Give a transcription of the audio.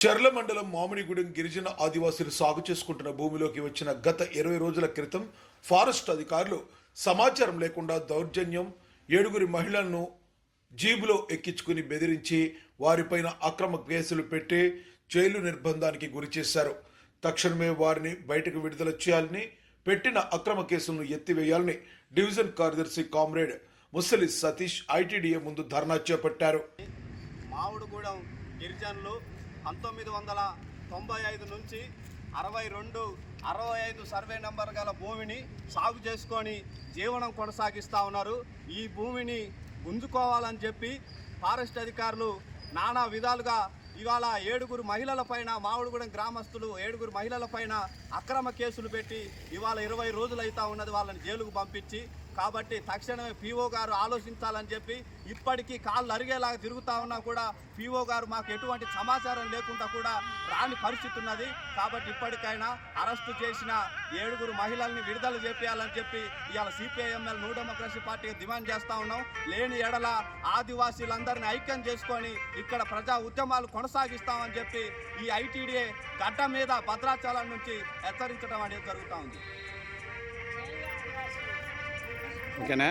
చర్ల మండలం మామిడిగూడెం గిరిజన ఆదివాసులు సాగు చేసుకుంటున్న భూమిలోకి వచ్చిన గత ఇరవై రోజుల క్రితం ఫారెస్ట్ అధికారులు సమాచారం లేకుండా దౌర్జన్యం ఏడుగురి మహిళలను జీబులో ఎక్కించుకుని బెదిరించి వారిపైన అక్రమ కేసులు పెట్టి జైలు నిర్బంధానికి గురి చేశారు. తక్షణమే వారిని బయటకు విడుదల చేయాలని పెట్టిన అక్రమ కేసులను ఎత్తివేయాలని డివిజన్ కార్యదర్శి కామ్రేడ్ ముసలి సతీష్ ఐటీడీఏ ముందు ధర్నా చేపట్టారు. మామిడిగూడెం గిరిజనులు పంతొమ్మిది వందల తొంభై ఐదు నుంచి అరవై రెండు అరవై ఐదు సర్వే నెంబర్ గల భూమిని సాగు చేసుకొని జీవనం కొనసాగిస్తూ ఉన్నారు. ఈ భూమిని గుంజుకోవాలని చెప్పి ఫారెస్ట్ అధికారులు నానా విధాలుగా ఇవాళ ఏడుగురు మహిళల పైన మామిడిగూడెం గ్రామస్తులు ఏడుగురు మహిళలపైన అక్రమ కేసులు పెట్టి ఇవాళ ఇరవై రోజులు అవుతా ఉన్నది వాళ్ళని జైలుకు పంపించి కాబట్టి తక్షణమే పీఓ గారు ఆలోచించాలని చెప్పి ఇప్పటికీ కాళ్ళు అరిగేలాగా తిరుగుతా ఉన్నా కూడా పీఓ గారు మాకు ఎటువంటి సమాచారం లేకుండా కూడా రాని పరిస్థితి ఉన్నది. కాబట్టి ఇప్పటికైనా అరెస్టు చేసిన ఏడుగురు మహిళల్ని విడుదల చేపించాలని చెప్పి ఇవాళ CPIML new democracy party demand చేస్తూ ఉన్నాం. లేని ఎడల ఆదివాసీలందరినీ ఐక్యం చేసుకొని ఇక్కడ ప్రజా ఉద్యమాలు కొనసాగిస్తామని చెప్పి ఈ ఐటీడీఏ గడ్డ మీద భద్రాచలం నుంచి హెచ్చరించడం అనేది జరుగుతూ ఉంది. ఓకేనా?